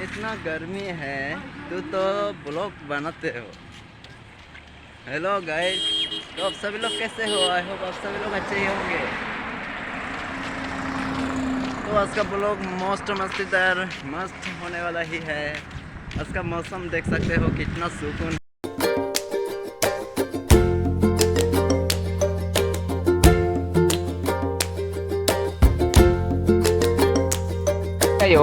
इतना गर्मी है, तू तो ब्लॉग बनाते हो। हेलो गाइस तो आप सभी लोग कैसे हो? आई होप आप सभी लोग अच्छे ही होंगे। तो आज का ब्लॉग मस्त, मस्तीदार, मस्त होने वाला ही है। आज का मौसम देख सकते हो कितना सुकून। Kayo?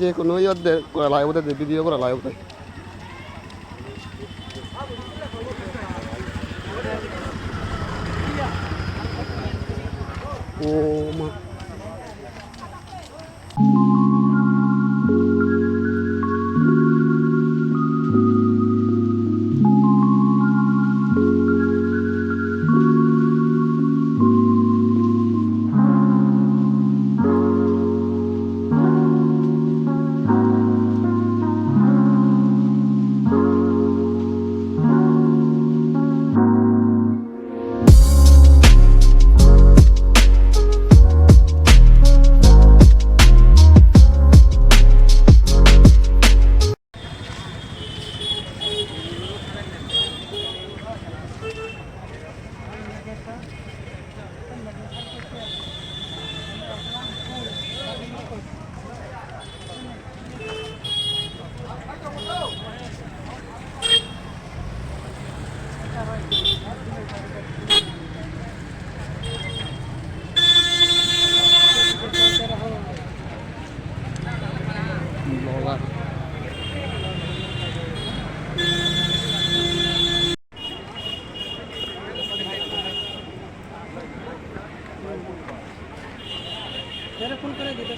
যে কোনো ইয়াদের লাইভ ওদের ভিডিও করা লাইভ ওদের। ও মা।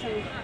Gracias.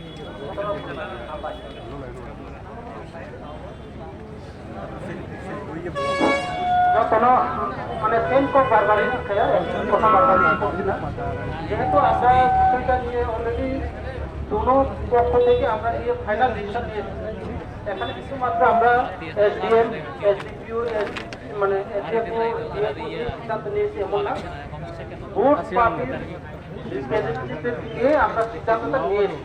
কোনো মানে সেম কোক বারবারই খাইয়া কথা বারবারই যেহেতু আমরা বিষয়টা নিয়ে অলরেডি দুনো পক্ষ থেকে আমরা নিয়ে ফাইনাল ডিসিশন নিয়েছি এখানে শুধুমাত্র আমরা এসডিএম এসডিপিউ মানে সিদ্ধান্ত নিয়েছি এমন না ভোট পার্টির আমরা সিদ্ধান্তটা নিয়েছি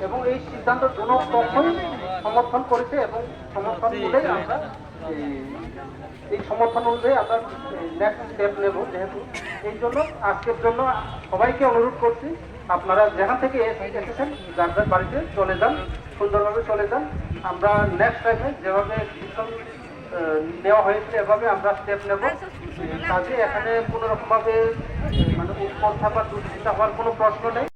এবং এই সিদ্ধান্ত দুনো পক্ষই সমর্থন করেছে এবং সমর্থন মূলেই আমরা এই- সমর্থন অনুযায়ী আমরা নেক্সট স্টেপ নেব যেহেতু। এই জন্য আজকের জন্য সবাইকে অনুরোধ করছি, আপনারা যেখান থেকে এস- এসেছেন যার যার বাড়িতে চলে যান, সুন্দরভাবে চলে যান। আমরা নেক্সট টাইমে যেভাবে নেওয়া হয়েছে, এভাবে আমরা স্টেপ নেব। কাজে এখানে কোনো রকমভাবে মানে উৎকণ্ঠা বা দুশ্চিন্তা হওয়ার কোনো প্রশ্ন নেই।